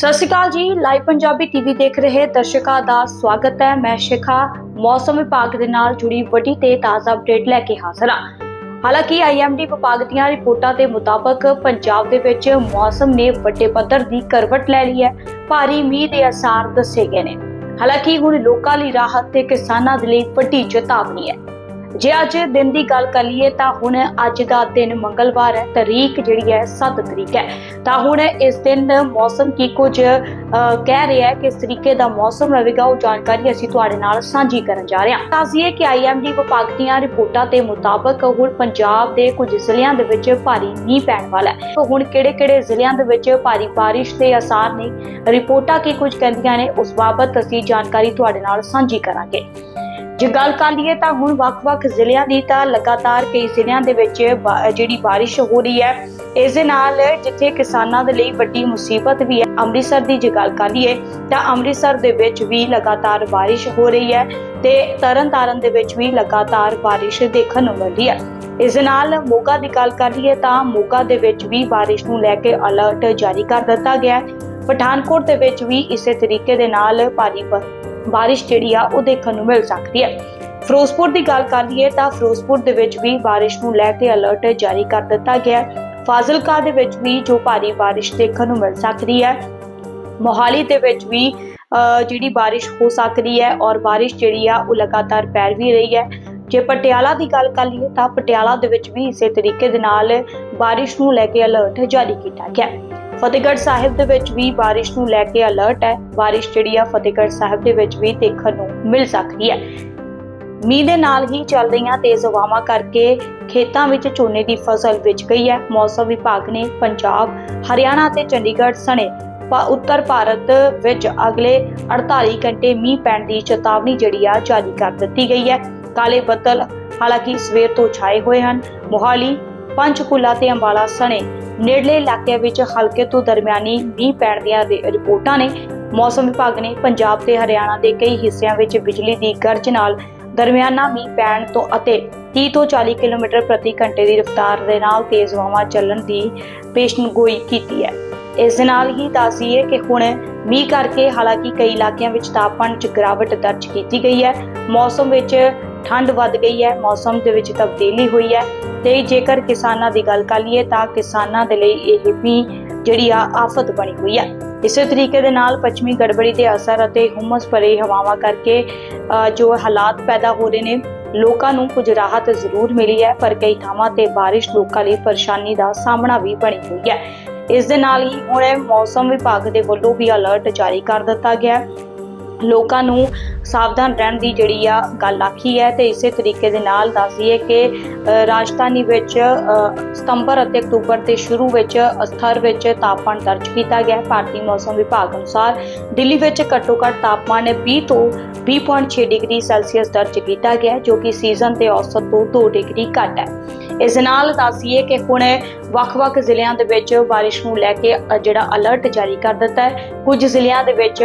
ਸਤਿ ਸ਼੍ਰੀ ਅਕਾਲ ਜੀ। Live Punjabi TV ਦੇਖ ਰਹੇ ਦਰਸ਼ਕਾਂ ਦਾ ਸਵਾਗਤ ਹੈ। ਮੈਂ ਸ਼ਿਖਾ, ਮੌਸਮ ਵਿਭਾਗ ਦੇ ਨਾਲ ਜੁੜੀ ਵੱਡੀ ਤੇ ਤਾਜ਼ਾ ਅਪਡੇਟ ਲੈ ਕੇ ਹਾਜ਼ਰ ਹਾਂ। ਹਾਲਾਂਕਿ ਆਈਐਮਡੀ ਵਿਭਾਗ ਦੀਆਂ ਰਿਪੋਰਟਾਂ ਦੇ ਮੁਤਾਬਕ ਪੰਜਾਬ ਦੇ ਵਿੱਚ ਮੌਸਮ ਨੇ ਵੱਡੇ ਪੱਧਰ ਦੀ ਕਰਵਟ ਲੈ ਲਈ ਹੈ। ਭਾਰੀ ਮੀਂਹ ਦੇ ਅਸਾਰ ਦੱਸੇ ਗਏ ਨੇ। ਹਾਲਾਂਕਿ ਹੁਣ ਲੋਕਾਂ ਲਈ ਰਾਹਤ ਤੇ ਕਿਸਾਨਾਂ ਦੇ ਲਈ ਵੱਡੀ ਚੇਤਾਵਨੀ ਹੈ। ਜੇ ਅੱਜ ਦਿਨ ਦੀ ਗੱਲ ਕਰ ਲਈਏ ਤਾਂ ਹੁਣ ਅੱਜ ਦਾ ਦਿਨ ਮੰਗਲਵਾਰ ਹੈ, ਤਰੀਕ ਜਿਹੜੀ ਹੈ 7 ਤਰੀਕ ਹੈ। ਤਾਂ ਹੁਣ ਇਸ ਦਿਨ ਮੌਸਮ ਕੀ ਕੁਝ ਕਹਿ ਰਿਹਾ ਹੈ ਕਿਸ ਤਰੀਕੇ ਦਾ ਮੌਸਮ ਰਹੇਗਾ, ਉਹ ਜਾਣਕਾਰੀ ਅਸੀਂ ਤੁਹਾਡੇ ਨਾਲ ਸਾਂਝੀ ਕਰਨ ਜਾ ਰਹੇ ਹਾਂ। ਦੱਸੀਏ ਕਿ ਆਈਐਮਡੀ ਵਿਭਾਗ ਦੀਆਂ ਰਿਪੋਰਟਾਂ ਦੇ ਮੁਤਾਬਕ ਹੁਣ ਪੰਜਾਬ ਦੇ ਕੁਝ ਜ਼ਿਲ੍ਹਿਆਂ ਦੇ ਵਿੱਚ ਭਾਰੀ ਮੀਂਹ ਪੈਣ ਵਾਲਾ ਹੈ। ਤਾਂ ਹੁਣ ਕਿਹੜੇ-ਕਿਹੜੇ ਜ਼ਿਲ੍ਹਿਆਂ ਦੇ ਵਿੱਚ ਭਾਰੀ ਬਾਰਿਸ਼ ਦੇ ਅਸਾਰ ਨੇ? ਰਿਪੋਰਟਾਂ ਕੀ ਕੁਝ ਕਹਿੰਦੀਆਂ ਨੇ? ਉਸ ਬਾਬਤ ਅਸੀਂ ਜਾਣਕਾਰੀ ਤੁਹਾਡੇ ਨਾਲ ਸਾਂਝੀ ਕਰਾਂਗੇ। ਜੇ ਗੱਲ ਕਰ ਲਈਏ ਤਾਂ ਹੁਣ ਵੱਖ-ਵੱਖ ਜ਼ਿਲ੍ਹਿਆਂ ਦੀ ਤਾਂ ਲਗਾਤਾਰ ਕਈ ਜ਼ਿਲ੍ਹਿਆਂ ਦੇ ਵਿੱਚ ਜਿਹੜੀ ਬਾਰਿਸ਼ ਹੋ ਰਹੀ ਹੈ, ਇਸ ਦੇ ਨਾਲ ਜਿੱਥੇ ਕਿਸਾਨਾਂ ਦੇ ਲਈ ਵੱਡੀ ਮੁਸੀਬਤ ਵੀ ਹੈ, ਅੰਮ੍ਰਿਤਸਰ ਦੀ ਜੇ ਗੱਲ ਕਰ ਲਈਏ ਤਾਂ ਅੰਮ੍ਰਿਤਸਰ ਦੇ ਵਿੱਚ ਵੀ ਲਗਾਤਾਰ ਬਾਰਿਸ਼ ਹੋ ਰਹੀ ਹੈ ਤੇ ਤਰਨਤਾਰਨ ਦੇ ਵਿੱਚ ਵੀ ਲਗਾਤਾਰ ਬਾਰਿਸ਼ ਦੇਖਣ ਨੂੰ ਮਿਲ ਰਹੀ ਹੈ। ਇਸ ਦੇ ਨਾਲ ਮੋਗਾ ਦੀ ਗੱਲ ਕਰ ਲਈਏ ਤਾਂ ਮੋਗਾ ਦੇ ਵਿੱਚ ਵੀ ਬਾਰਿਸ਼ ਨੂੰ ਲੈ ਕੇ ਅਲਰਟ ਜਾਰੀ ਕਰ ਦਿੱਤਾ ਗਿਆ ਹੈ। ਪਠਾਨਕੋਟ ਦੇ ਵਿੱਚ ਵੀ ਇਸੇ ਤਰੀਕੇ ਦੇ ਨਾਲ ਭਾਰੀ ਬਾਰਿਸ਼ ਜਿਹੜੀ ਆ ਉਹ ਦੇਖਣ ਨੂੰ ਮਿਲ ਸਕਦੀ ਹੈ। ਫਿਰੋਜ਼ਪੁਰ ਦੀ ਗੱਲ ਕਰ ਲਈਏ ਤਾਂ ਫਿਰੋਜ਼ਪੁਰ ਦੇ ਵਿੱਚ ਵੀ ਬਾਰਿਸ਼ ਨੂੰ ਲੈ ਕੇ ਅਲਰਟ ਜਾਰੀ ਕਰ ਦਿੱਤਾ ਗਿਆ ਹੈ। ਫਾਜ਼ਿਲਕਾ ਦੇ ਵਿੱਚ ਵੀ ਜੋ ਭਾਰੀ ਬਾਰਿਸ਼ ਦੇਖਣ ਨੂੰ ਮਿਲ ਸਕਦੀ ਹੈ। ਮੋਹਾਲੀ ਦੇ ਵਿੱਚ ਵੀ ਅਹ, ਜਿਹੜੀ ਬਾਰਿਸ਼ ਹੋ ਸਕਦੀ ਹੈ ਔਰ ਬਾਰਿਸ਼ ਜਿਹੜੀ ਆ ਉਹ ਲਗਾਤਾਰ ਪੈ ਵੀ ਰਹੀ ਹੈ। ਜੇ ਪਟਿਆਲਾ ਦੀ ਗੱਲ ਕਰ ਲਈਏ ਤਾਂ ਪਟਿਆਲਾ ਦੇ ਵਿੱਚ ਵੀ ਇਸੇ ਤਰੀਕੇ ਦੇ ਨਾਲ ਬਾਰਿਸ਼ ਨੂੰ ਲੈ ਕੇ ਅਲਰਟ ਜਾਰੀ ਕੀਤਾ ਗਿਆ ਫਤਿਹਗੜ੍ਹ ਸਾਹਿਬ ਦੇ ਵਿੱਚ ਵੀ ਬਾਰਿਸ਼ ਨੂੰ ਲੈ ਕੇ ਅਲਰਟ ਹੈ। ਬਾਰਿਸ਼ ਜਿਹੜੀ ਆ ਫਤਿਹਗੜ੍ਹ ਸਾਹਿਬ ਦੇ ਵਿੱਚ ਵੀ ਦੇਖਣ ਨੂੰ ਮਿਲ ਸਕਦੀ ਹੈ। ਮੀਂਹ ਦੇ ਨਾਲ ਹੀ ਚੱਲ ਰਹੀਆਂ ਤੇਜ਼ ਹਵਾਵਾਂ ਕਰਕੇ ਖੇਤਾਂ ਵਿੱਚ ਝੋਨੇ ਦੀ ਫਸਲ ਵਿਚ ਗਈ ਹੈ। ਮੌਸਮ ਵਿਭਾਗ ਨੇ ਪੰਜਾਬ, ਹਰਿਆਣਾ ਤੇ ਚੰਡੀਗੜ੍ਹ ਸਣੇ ਉੱਤਰ ਭਾਰਤ ਵਿੱਚ ਅਗਲੇ 48 ਘੰਟੇ ਮੀਂਹ ਪੈਣ ਦੀ ਚੇਤਾਵਨੀ ਜਿਹੜੀ ਆ ਜਾਰੀ ਕਰ ਦਿੱਤੀ ਗਈ ਹੈ। ਕਾਲੇ ਬੱਦਲ ਹਾਲਾਂਕਿ ਸਵੇਰ ਤੋਂ ਛਾਏ ਹੋਏ ਹਨ। ਮੋਹਾਲੀ ਪੰਚਕੂਲਾ ਤੇ ਅੰਬਾਲਾ ਸਣੇ। ਨੇੜਲੇ ਇਲਾਕਿਆਂ ਵਿੱਚ ਹਲਕੇ ਤੋਂ ਦਰਮਿਆਨੀ ਮੀਂਹ ਪੈਣ ਦੀਆਂ ਰਿਪੋਰਟਾਂ ਨੇ ਮੌਸਮ ਵਿਭਾਗ ਨੇ ਪੰਜਾਬ ਤੇ ਹਰਿਆਣਾ ਦੇ ਕਈ ਹਿੱਸਿਆਂ ਵਿੱਚ ਬਿਜਲੀ ਦੀ ਗਰਜ ਨਾਲ ਦਰਮਿਆਨਾ ਮੀਂਹ ਪੈਣ ਤੋਂ ਅਤੇ 30 ਤੋਂ 40 ਕਿਲੋਮੀਟਰ ਪ੍ਰਤੀ ਘੰਟੇ ਦੀ ਰਫ਼ਤਾਰ ਦੇ ਨਾਲ ਤੇਜ਼ ਹਵਾਵਾਂ ਚੱਲਣ ਦੀ ਪੇਸ਼ਨਗੋਈ ਕੀਤੀ ਹੈ। ਇਸ ਦੇ ਨਾਲ ਹੀ ਦੱਸੀਏ ਕਿ ਹੁਣ ਮੀਂਹ ਕਰਕੇ ਹਾਲਾਂਕਿ ਕਈ ਇਲਾਕਿਆਂ ਵਿੱਚ ਤਾਪਮਾਨ 'ਚ ਗਿਰਾਵਟ ਦਰਜ ਕੀਤੀ ਗਈ ਹੈ। ਮੌਸਮ ਵਿੱਚ ਠੰਡ ਵੱਧ ਗਈ ਹੈ ਮੌਸਮ ਦੇ ਵਿੱਚ ਤਬਦੀਲੀ ਹੋਈ ਹੈ ਤੇ ਜੇਕਰ ਕਿਸਾਨਾਂ ਦੀ ਗੱਲ ਕਰ ਲਈਏ ਤਾਂ ਕਿਸਾਨਾਂ ਦੇ ਲਈ ਇਹ ਵੀ ਜਿਹੜੀ ਆ ਆਫਤ ਬਣੀ ਹੋਈ ਹੈ। ਇਸੇ ਤਰੀਕੇ ਦੇ ਨਾਲ ਪੱਛਮੀ ਗੜਬੜੀ ਦੇ ਅਸਰ ਅਤੇ ਹੁਮਸ ਭਰੇ ਹਵਾਵਾਂ ਕਰਕੇ ਅ, ਜੋ ਹਾਲਾਤ ਪੈਦਾ ਹੋ ਰਹੇ ਨੇ ਲੋਕਾਂ ਨੂੰ ਕੁਝ ਰਾਹਤ ਜ਼ਰੂਰ ਮਿਲੀ ਹੈ ਪਰ ਕਈ ਥਾਵਾਂ ਤੇ ਬਾਰਿਸ਼ ਲੋਕਾਂ ਲਈ ਪਰੇਸ਼ਾਨੀ ਦਾ ਸਾਹਮਣਾ ਵੀ ਬਣੀ ਹੋਈ ਹੈ। ਇਸ ਦੇ ਨਾਲ ਹੀ ਹੁਣ ਮੌਸਮ ਵਿਭਾਗ ਦੇ ਵੱਲੋਂ ਵੀ ਅਲਰਟ ਜਾਰੀ ਕਰ ਦਿੱਤਾ ਗਿਆ ਹੈ। ਲੋਕਾਂ ਨੂੰ ਸਾਵਧਾਨ ਰਹਿਣ ਦੀ ਜਿਹੜੀ ਆ ਗੱਲ ਆਖੀ ਹੈ ਤੇ ਇਸੇ ਤਰੀਕੇ ਦੇ ਨਾਲ ਦੱਸੀਏ ਕਿ ਰਾਜਧਾਨੀ ਵਿੱਚ ਸਤੰਬਰ ਅਤੇ ਅਕਤੂਬਰ ਦੇ ਸ਼ੁਰੂ ਵਿੱਚ ਸਥਰ ਵਿੱਚ ਤਾਪਮਾਨ ਦਰਜ ਕੀਤਾ ਗਿਆ ਭਾਰਤੀ ਮੌਸਮ ਵਿਭਾਗ ਅਨੁਸਾਰ ਦਿੱਲੀ ਵਿੱਚ ਘੱਟੋ-ਘੱਟ ਤਾਪਮਾਨ 20 ਤੋਂ 20.6 ਡਿਗਰੀ ਸੈਲਸੀਅਸ ਦਰਜ ਕੀਤਾ ਗਿਆ ਜੋ ਕਿ ਸੀਜ਼ਨ ਦੇ ਔਸਤ ਤੋਂ 2 ਡਿਗਰੀ ਘੱਟ ਹੈ। ਇਸ ਦੇ ਨਾਲ ਦੱਸੀਏ ਕਿ ਹੁਣ ਵੱਖ-ਵੱਖ ਜ਼ਿਲ੍ਹਿਆਂ ਦੇ ਵਿੱਚ ਬਾਰਿਸ਼ ਨੂੰ ਲੈ ਕੇ ਜਿਹੜਾ ਅਲਰਟ ਜਾਰੀ ਕਰ ਦਿੱਤਾ ਹੈ। ਕੁਝ ਜ਼ਿਲ੍ਹਿਆਂ ਦੇ ਵਿੱਚ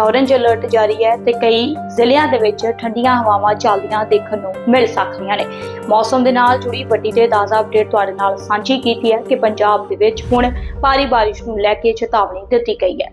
ਔਰੇਂਜ ਅਲਰਟ ਜਾਰੀ ਹੈ ਤੇ ਕਈ ਜ਼ਿਲ੍ਹਿਆਂ ਦੇ ਵਿੱਚ ਠੰਡੀਆਂ ਹਵਾਵਾਂ ਚੱਲਦੀਆਂ ਦੇਖਣ ਨੂੰ ਮਿਲ ਸਕਦੀਆਂ ਨੇ। ਮੌਸਮ ਦੇ ਨਾਲ ਜੁੜੀ ਵੱਡੀ ਤੇ ਤਾਜ਼ਾ ਅਪਡੇਟ ਤੁਹਾਡੇ ਨਾਲ ਸਾਂਝੀ ਕੀਤੀ ਹੈ ਕਿ ਪੰਜਾਬ ਦੇ ਵਿੱਚ ਹੁਣ ਭਾਰੀ ਬਾਰਿਸ਼ ਨੂੰ ਲੈ ਕੇ ਚੇਤਾਵਨੀ ਦਿੱਤੀ ਗਈ ਹੈ।